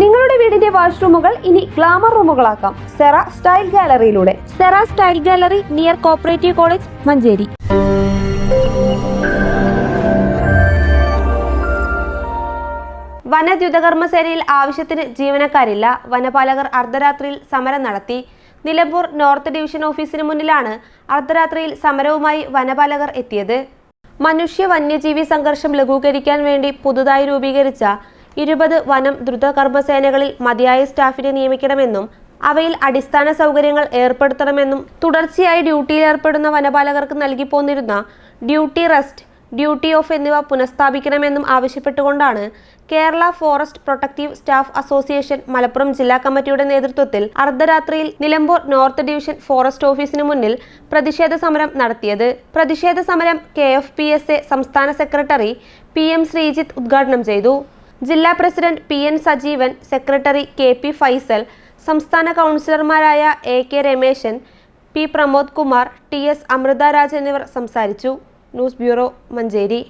നിങ്ങളുടെ വീടിന്റെ വാഷ്റൂമുകൾ ഇനി ഗ്ലാമർ റൂമുകളാക്കാം. Sera style ഗാലറിയിലൂടെ. Sera style gallery near cooperative college Manjeri. വനദ്യുതകർമ്മസേനയിൽ ആവശ്യത്തിന് ജീവനക്കാരില്ല. വനപാലകർ അർദ്ധരാത്രിയിൽ സമരം നടത്തി. നിലമ്പൂർ നോർത്ത് ഡിവിഷൻ ഓഫീസിന് മുന്നിലാണ് അർദ്ധരാത്രിയിൽ സമരവുമായി വനപാലകർ എത്തിയത്. മനുഷ്യ വന്യജീവി സംഘർഷം ലഘൂകരിക്കാൻ വേണ്ടി പുതുതായി രൂപീകരിച്ച ഇരുപത് വനം ദ്രുതകർമ്മസേനകളിൽ മതിയായ സ്റ്റാഫിനെ നിയമിക്കണമെന്നും അവയിൽ അടിസ്ഥാന സൗകര്യങ്ങൾ ഏർപ്പെടുത്തണമെന്നും തുടർച്ചയായി ഡ്യൂട്ടിയിൽ ഏർപ്പെടുന്ന വനപാലകർക്ക് നൽകി പോന്നിരുന്ന ഡ്യൂട്ടി റെസ്റ്റ് ഡ്യൂട്ടി ഓഫ് എന്നിവ പുനഃസ്ഥാപിക്കണമെന്നും ആവശ്യപ്പെട്ടുകൊണ്ടാണ് Kerala forest protective staff association Malappuram ജില്ലാ കമ്മിറ്റിയുടെ നേതൃത്വത്തിൽ അർദ്ധരാത്രിയിൽ നിലമ്പൂർ നോർത്ത് ഡിവിഷൻ ഫോറസ്റ്റ് ഓഫീസിന് മുന്നിൽ പ്രതിഷേധ സമരം നടത്തിയത്. പ്രതിഷേധ സമരം K F P S A സംസ്ഥാന സെക്രട്ടറി പി എം ശ്രീജിത്ത് ഉദ്ഘാടനം ചെയ്തു. ജില്ലാ president P N Sajeevan secretary K P Faisal സംസ്ഥാന കൗൺസിലർമാരായ A K Rameshan P Pramod Kumar T S Amritha Raj എന്നിവർ സംസാരിച്ചു. News bureau Manjeri.